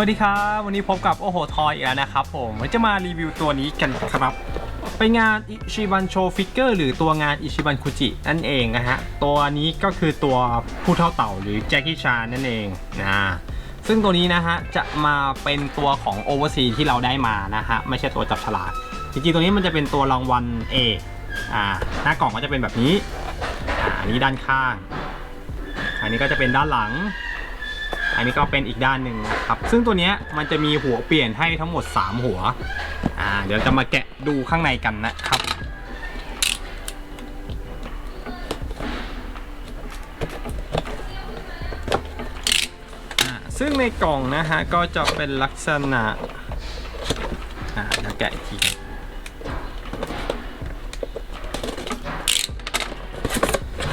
วัสดีครับ วันนี้พบกับโอโหทอยอีกแล้วนะครับผมวันนี้จะมารีวิวตัวนี้กันครับ ไปงานอิชิบันโชฟิกเกอร์หรือตัวงานอิชิบันคุจินั่นเองนะฮะ ตัวนี้ก็คือตัวผู้เท่าเต่าหรือแจ็คกี้ชานั่นเองนะซึ่งตัวนี้นะฮะ จะมาเป็นตัวของโอเวอร์ซีที่เราได้มานะฮะ ไม่ใช่ตัวจับฉลากจริงๆตัวนี้มันจะเป็นตัวรางวัล A อ่าหน้ากล่องก็จะเป็นแบบนี้อ่าอันนี้ด้านข้าง อันนี้ก็จะเป็นด้านหลัง อันนี้ก็เป็นอีกด้านหนึ่งนะครับ ซึ่งตัวนี้มันจะมีหัวเปลี่ยนให้ทั้งหมด 3 หัว อ่า เดี๋ยวจะมาแกะดูข้างในกันนะครับอ่าซึ่งในกล่องนะฮะ ก็จะเป็นลักษณะ อ่าเดี๋ยวแกะอีกที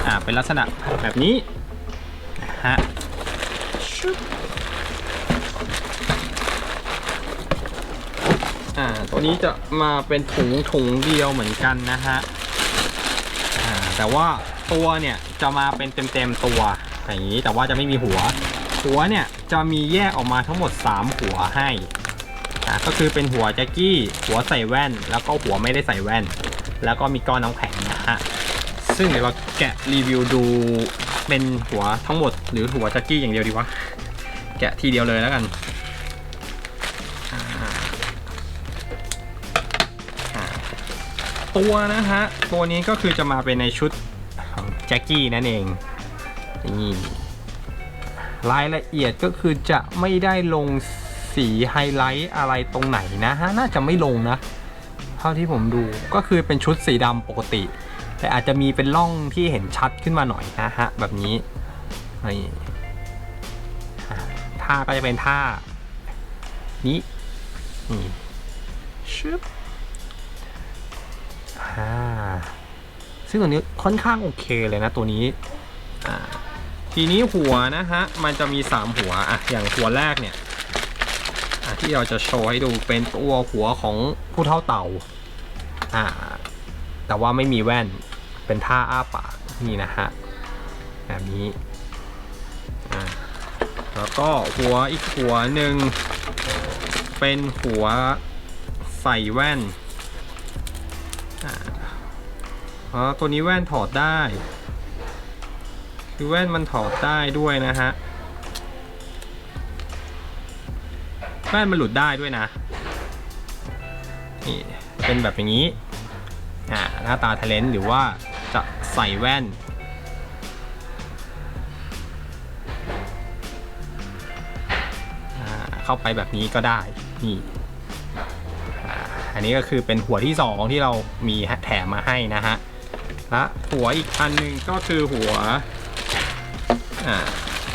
อ่าเป็นลักษณะแบบนี้นะฮะ อ่า ตัวนี้จะมาเป็นถุงถุงเดียวเหมือนกันนะฮะ อ่า แต่ว่าตัวเนี่ยจะมาเป็นเต็มๆตัวอย่างนี้แต่ว่าจะไม่มีหัว หัวเนี่ยจะมีแยกออกมาทั้งหมด 3 หัวให้อ่าก็คือเป็นหัวแจ็คกี้ หัวใส่แว่น แล้วก็หัวไม่ได้ใส่แว่น แล้วก็มีก้อนน้ำแข็งนะฮะ ซึ่งเดี๋ยวเราแกะรีวิวดู เป็นหัวทั้งหมดหรือหัวแจ็คกี้อย่างเดียวดีวะ แกะทีเดียวเลยแล้วกันตัวนะฮะ ตัวนี้ก็คือจะมาเป็นในชุดของแจ็คกี้นั่นเอง นี่รายละเอียดก็คือจะไม่ได้ลงสีไฮไลท์อะไรตรงไหนนะฮะ น่าจะไม่ลงนะ เท่าที่ผมดูก็คือเป็นชุดสีดำปกติ แต่อาจจะมีเป็นร่องที่เห็นชัดขึ้นมาหน่อยนะฮะแบบนี้นี่ท่าก็จะเป็นท่า นี้นี่ชึบอ่าซึ่งตัวนี้ค่อนข้างโอเคเลยนะตัวนี้อ่าทีนี้หัวนะฮะ มันจะมี 3 หัวอะอย่างหัวแรกเนี่ยที่เราจะโชว์ให้ดูเป็นตัวหัวของผู้เท่าเต่าอ่า แต่ว่าไม่มีแว่นเป็นท่าอ้าปากนี่นะฮะแบบนี้แล้วก็หัวอีกหัวหนึ่งเป็นหัวใส่แว่นอ่าอ๋อตัวนี้แว่นถอดได้คือแว่นมันถอดได้ด้วยนะฮะแว่นมันหลุดได้ด้วยนะนี่เป็นแบบอย่างนี้ อ่าหน้าตาทะเลนหรือว่าจะใส่แว่น เข้าไปแบบนี้ก็ได้ นี่อันนี้ก็คือเป็นหัวที่ 2 ที่เรามีแถมมาให้นะฮะ และหัวอีกอันหนึงก็คือหัว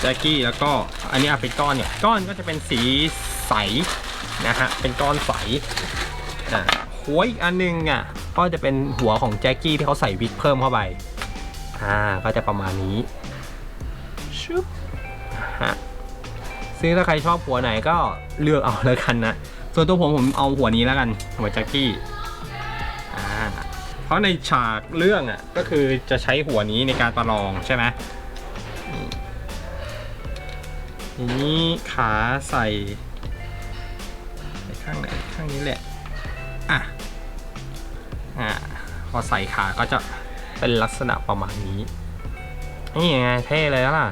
แจ็คกี้แล้วก็อันนี้อาเป็นก้อนเนี่ย ก้อนก็จะเป็นสีใสนะฮะ เป็นก้อนใสอ่า หัวอีกอันหนึงอะก็จะเป็นหัวของแจ็คกี้ที่เขาใส่วิกเพิ่มเข้าไปอ่าก็จะประมาณนี้ชุบฮะซึ่งถ้าใครชอบหัวไหนก็เลือกเอาแล้วกันนะส่วนตัวผมผมเอาหัวนี้แล้วกันหัวแจ็คกี้อ่าเพราะในฉากเรื่องอะก็คือจะใช้หัวนี้ในการประลองใช่ไหมนี่ทีนี้ขาใส่ข้างไหนข้างนี้แหละ อะ พอใส่ขาก็จะเป็นลักษณะประมาณนี้ นี่ไงเท่เลยล่ะ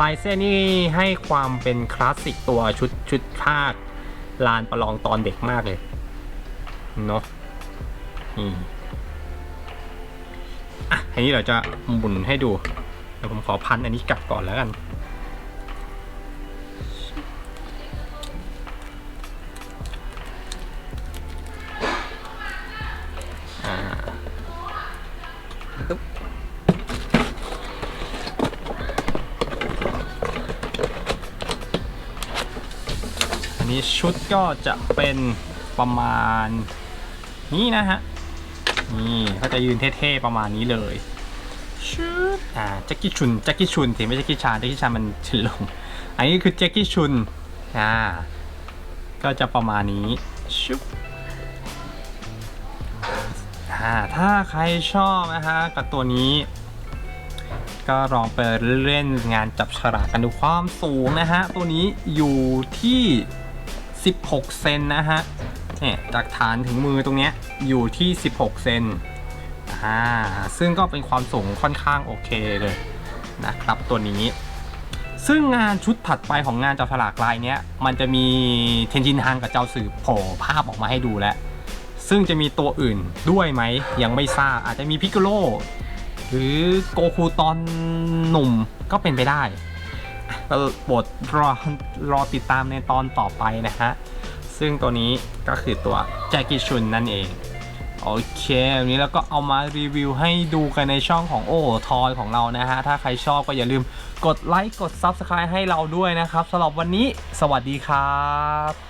ลายเส้นนี่ให้ความเป็นคลาสสิกตัวชุดชุดภาคลานประลองตอนเด็กมากเลยเนาะนี่อะอันนี้เราจะหมุนให้ดู เดี๋ยวผมขอพันอันนี้กลับก่อนแล้วกัน นนี้ชุดก็จะเป็นประมาณนี้นะฮะ นี่ก็จะยืนเท่ๆประมาณนี้เลยชุดอ่าแจ็คกี้ชุนแจ็คกี้ชุนถึงไม่ใช่แจ็คกี้ชาแจ็คกี้ชามันชินลง อันนี้คือแจ็คกี้ชุนอ่าก็จะประมาณนี้ชุบอ่าถ้าใครชอบนะฮะกับตัวนี้ ก็ลองไปเล่นงานจับฉลากกันดูความสูงนะฮะ ตัวนี้อยู่ที่ 16 เซนนะฮะเนี่ยจากฐานถึงมือตรงเนี้ยอยู่ที่ 16 เซนอ่าซึ่งก็เป็นความสูงค่อนข้างโอเคเลยนะครับตัวนี้ ซึ่งงานชุดถัดไปของงานจับฉลากลายเนี้ยมันจะมีเทนจินฮังกับเจ้าสื่อโผล่ภาพออกมาให้ดูแล้วซึ่งจะมีตัวอื่นด้วยไหมยังไม่ทราบอาจจะมีพิกโลหรือโกคูตอนหนุ่มก็เป็นไปได้ โปรดรอรอติดตามในตอนต่อไปนะฮะ ซึ่งตัวนี้ก็คือตัวแจ็กกี้ชุนนั่นเอง โอเควันนี้แล้วก็เอามารีวิวให้ดูกันในช่องของโอ้ทอยของเรานะฮะ ถ้าใครชอบก็อย่าลืมกดไลค์กด Subscribe ให้เราด้วยนะครับสำหรับวันนี้ สวัสดีครับ